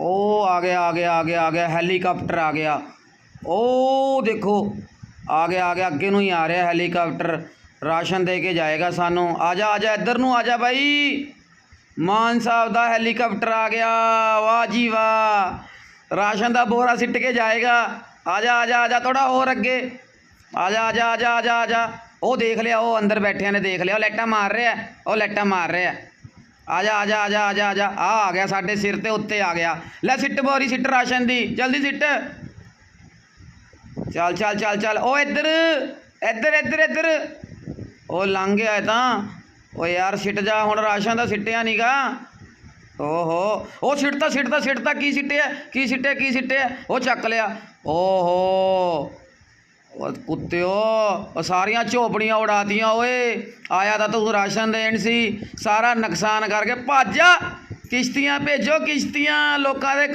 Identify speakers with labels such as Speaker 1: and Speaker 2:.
Speaker 1: ਉਹ ਆ ਗਿਆ ਆ ਗਿਆ ਆ ਗਿਆ ਆ ਗਿਆ, ਹੈਲੀਕਾਪਟਰ ਆ ਗਿਆ। ਉਹ ਦੇਖੋ, ਆ ਗਿਆ ਆ ਗਿਆ, ਅੱਗੇ ਨੂੰ ਹੀ ਆ ਰਿਹਾ ਹੈਲੀਕਾਪਟਰ। ਰਾਸ਼ਨ ਦੇ ਕੇ ਜਾਏਗਾ ਸਾਨੂੰ। ਆ ਜਾ ਆ ਜਾ, ਇੱਧਰ ਨੂੰ ਆ ਜਾ ਬਾਈ। ਮਾਨ ਸਾਹਿਬ ਦਾ ਹੈਲੀਕਾਪਟਰ ਆ ਗਿਆ। ਵਾਹ ਜੀ ਵਾਹ। ਰਾਸ਼ਨ ਦਾ ਬੋਰਾ ਸਿੱਟ ਕੇ ਜਾਏਗਾ। ਆ ਜਾ ਆ ਜਾ ਆ ਜਾ ਥੋੜਾ ਹੋਰ ਅੱਗੇ। ਆ ਜਾ ਆ ਜਾ ਆ ਜਾ ਆ ਜਾ ਆ ਜਾ। ਉਹ ਦੇਖ ਲਿਆ, ਉਹ ਅੰਦਰ ਬੈਠਿਆਂ ਨੇ ਦੇਖ ਲਿਆ। ਉਹ ਲੈਟਾਂ ਮਾਰ ਰਿਹਾ। ਉਹ ਲੈਟਾਂ ਮਾਰ ਰਿਹਾ। ਆ ਜਾ ਆ ਜਾ ਆ ਜਾ ਆ ਜਾ ਆ ਜਾ ਆ ਆ ਗਿਆ ਸਾਡੇ ਸਿਰ ਤੇ, ਉੱਤੇ ਆ ਗਿਆ। ਲੈ ਸਿੱਟ ਬੋਰੀ, ਸਿੱਟ ਰਾਸ਼ਨ ਦੀ। ਜਲਦੀ ਸਿੱਟ। ਚੱਲ ਚੱਲ ਚੱਲ ਚੱਲ। ਉਹ ਇੱਧਰ ਇੱਧਰ ਇੱਧਰ ਇੱਧਰ। ਉਹ ਲੰਘ ਗਿਆ ਤਾਂ। ਓ ਯਾਰ ਸਿੱਟ ਜਾ, ਹੁਣ ਰਾਸ਼ਨ ਦਾ ਸਿੱਟਿਆ ਨੀਗਾ ਓਹੋ। ਉਹ ਸਿੱਟਦਾ ਸਿੱਟਦਾ ਸਿੱਟਦਾ ਕੀ ਸਿੱਟਿਆ? ਕੀ ਸਿੱਟਿਆ ਕੀ ਸਿੱਟਿਆ? ਉਹ ਚੱਕ ਲਿਆ। ਓਹੋ। ਉਹ ਕੁੱਤਿਓ, ਉਹ ਸਾਰੀਆਂ ਝੋਪੜੀਆਂ ਉਡਾਤੀਆਂ ਓਏ। ਆਇਆ ਤਾਂ ਤੂੰ ਰਾਸ਼ਨ ਦੇਣ ਸੀ, ਸਾਰਾ ਨੁਕਸਾਨ ਕਰਕੇ ਭੱਜ ਕਿਸ਼ਤੀਆਂ ਭੇਜੋ ਕਿਸ਼ਤੀਆਂ, ਲੋਕਾਂ ਦੇ